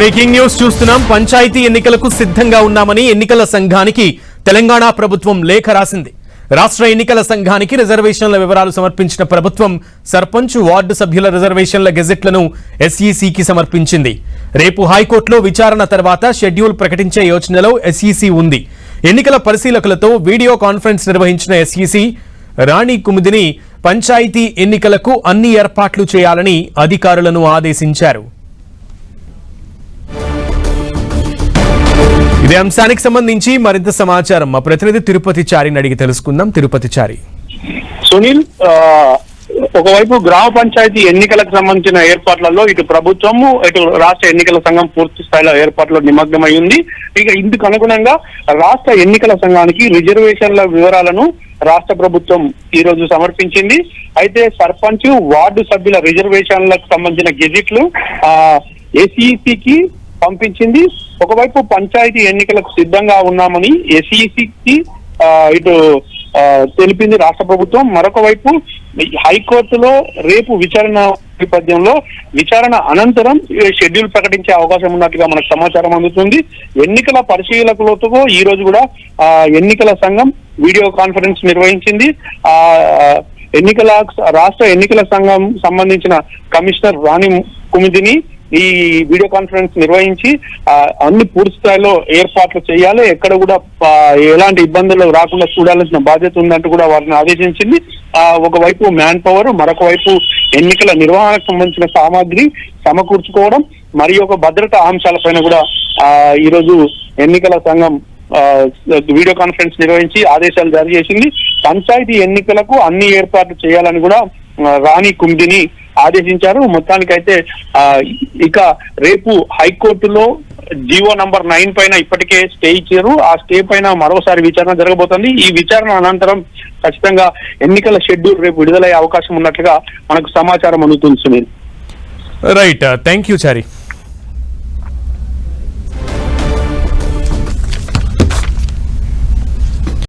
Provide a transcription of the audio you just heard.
Breaking news చూస్తున్నాం. పంచాయతీ ఎన్నికలకు సిద్ధంగా ఉన్నామని ఎన్నికల సంఘానికి తెలంగాణ ప్రభుత్వం లేఖ రాసింది. రాష్ట్ర ఎన్నికల సంఘానికి రిజర్వేషన్ల వివరాలు సమర్పించిన ప్రభుత్వం సర్పంచ్ వార్డు సభ్యుల రిజర్వేషన్ల గెజెట్లను ఎస్ఈసికి సమర్పించింది. రేపు హైకోర్టులో విచారణ తర్వాత షెడ్యూల్ ప్రకటించే యోచనలో ఎస్ఈసి ఉంది. ఎన్నికల పరిశీలకులతో వీడియో కాన్ఫరెన్స్ నిర్వహించిన ఎస్ఈసి రాణి కుముదిని పంచాయతీ ఎన్నికలకు అన్ని ఏర్పాట్లు చేయాలని అధికారులను ఆదేశించారు. ఇదే అంశానికి సంబంధించి మరింత సమాచారం మా ప్రతినిధి తిరుపతి చారిని అడిగి తెలుసుకుందాం. తిరుపతి చారి. సునీల్ ఆ, ఒకవైపు గ్రామ పంచాయతీ ఎన్నికలకు సంబంధించిన ఏర్పాట్లలో ఇటు ప్రభుత్వము ఇటు రాష్ట్ర ఎన్నికల సంఘం పూర్తి స్థాయిలో ఏర్పాట్లో నిమగ్నమై ఉంది. ఇక ఇందుకు అనుగుణంగా రాష్ట్ర ఎన్నికల సంఘానికి రిజర్వేషన్ల వివరాలను రాష్ట్ర ప్రభుత్వం ఈ రోజు సమర్పించింది. అయితే సర్పంచ్ వార్డు సభ్యుల రిజర్వేషన్లకు సంబంధించిన గెజిట్లు ఆ ఏసీసీకి పంపించింది. ఒకవైపు పంచాయతీ ఎన్నికలకు సిద్ధంగా ఉన్నామని ఎస్ఈసికి ఇటు తెలిపింది రాష్ట్ర ప్రభుత్వం. మరొక వైపు హైకోర్టులో రేపు విచారణ నేపథ్యంలో విచారణ అనంతరం షెడ్యూల్ ప్రకటించే అవకాశం ఉన్నట్టుగా మనకు సమాచారం అందుతుంది. ఎన్నికల పరిశీలకులతో ఈ రోజు కూడా ఆ, ఎన్నికల సంఘం వీడియో కాన్ఫరెన్స్ నిర్వహించింది. ఆ ఎన్నికల రాష్ట్ర ఎన్నికల సంఘం సంబంధించిన కమిషనర్ రాణి కుమిదిని ఈ వీడియో కాన్ఫరెన్స్ నిర్వహించి అన్ని పూర్తి స్థాయిలో ఏర్పాట్లు చేయాలి. ఎక్కడ కూడా ఎలాంటి ఇబ్బందులు రాకుండా చూడాల్సిన బాధ్యత ఉందంటూ కూడా వారిని ఆదేశించింది. ఒకవైపు మ్యాన్ పవర్ మరొక వైపు ఎన్నికల నిర్వహణకు సంబంధించిన సామాగ్రి సమకూర్చుకోవడం మరి ఒక భద్రతా అంశాలపైన కూడా ఆ, ఈరోజు ఎన్నికల సంఘం వీడియో కాన్ఫరెన్స్ నిర్వహించి ఆదేశాలు జారీ చేసింది. పంచాయతీ ఎన్నికలకు అన్ని ఏర్పాట్లు చేయాలని కూడా రాణి కుండిని ఆదేశించారు. మొత్తానికైతే ఇక రేపు హైకోర్టులో జీవో నంబర్ నైన్ పైన ఇప్పటికే స్టే ఇచ్చారు. ఆ స్టే పైన మరోసారి విచారణ జరగబోతోంది. ఈ విచారణ అనంతరం ఖచ్చితంగా ఎన్నికల షెడ్యూల్ రేపు విడుదలయ్యే అవకాశం ఉన్నట్లుగా మనకు సమాచారం అందుతుంది Sunil. Right thank you Chary